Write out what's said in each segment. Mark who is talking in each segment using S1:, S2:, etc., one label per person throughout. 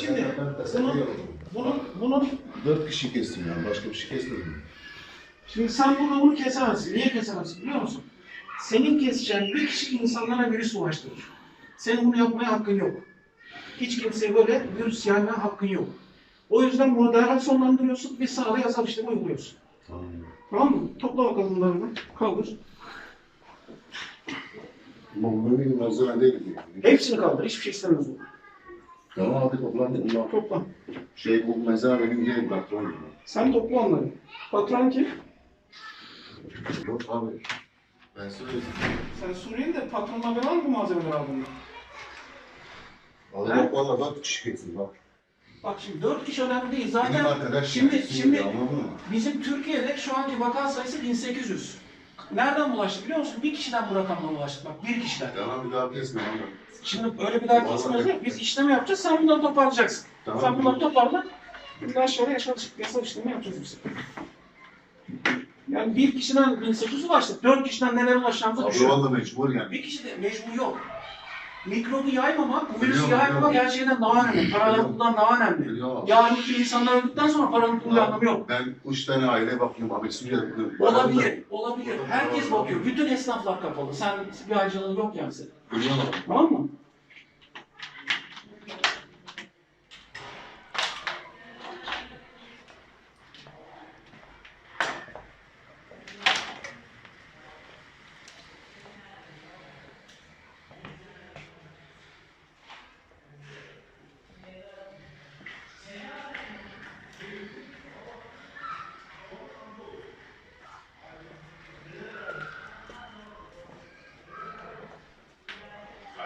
S1: Şimdi bunun, bunun, bunun
S2: Dört kişi kestim yani. Başka bir şey kesmedim.
S1: Şimdi sen burada bunu kesemezsin. Niye kesemezsin biliyor musun? Senin keseceğin bir kişi insanlara virüs bulaştırır. Senin bunu yapmaya hakkın yok. Hiç kimseye böyle virüs yaymaya hakkın yok. O yüzden bunu derhal sonlandırıyorsun ve sağda yasal işlemi uyguluyorsun.
S2: Tamam.
S1: Tamam mı? Topla bakalım bunları. Kaldır.
S2: Bu benim malzeme değil ki.
S1: Hepsini kaldır. Hiçbir şey istemiyoruz. bu.
S2: Tamam hadi toplandık. Ulan
S1: Topla.
S2: Şey bu mezar benim yerim patron.
S1: Sen topla onları. Patron kim?
S2: Yok abi. Ben söyleyeyim.
S1: Sen Suriyeli de patronla beraber bu malzemeleri aldın.
S2: Vallahi yok valla kişi kestim bak.
S1: Bak şimdi dört kişi önemli değil.
S2: Benim
S1: Zaten
S2: arkadaş
S1: şimdi
S2: yani,
S1: şimdi
S2: anladın mı?
S1: Bizim Türkiye'de şu anki vaka sayısı 1800. Nereden bulaştı biliyor musun? Bir kişiden bu rakamla bulaştı. Bak bir kişiden.
S2: Tamam bir daha kesme ama.
S1: Şimdi öyle bir daha kesmez yok. Biz işlem yapacağız. Sen bunları toparlayacaksın.
S2: Tamam.
S1: Sen bunları toparla. Bundan sonra yasal, yasal işlemi yapacağız biz. Yani bir kişiden 1800 ulaştık. Dört kişiden neler ulaşacağımızı
S2: Abi
S1: düşün.
S2: valla mecbur yani.
S1: Bir kişi de mecbur yok. Mikrobu yaymamak, bu virüsü
S2: Biliyorum,
S1: yaymamak
S2: biliyorum.
S1: her şeyden daha önemli. Paralarından daha önemli.
S2: Biliyorum.
S1: Yarın bir insanlar öldükten sonra paranın bir anlamı yok.
S2: Ben üç tane aile bakıyorum abi Suriye'de.
S1: Olabilir, olabilir. Herkes bakıyor. Bütün esnaflar kapalı. Sen bir ayrıcalığın yok yani senin.
S2: Biliyorum.
S1: Tamam mı?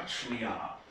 S1: 去那了。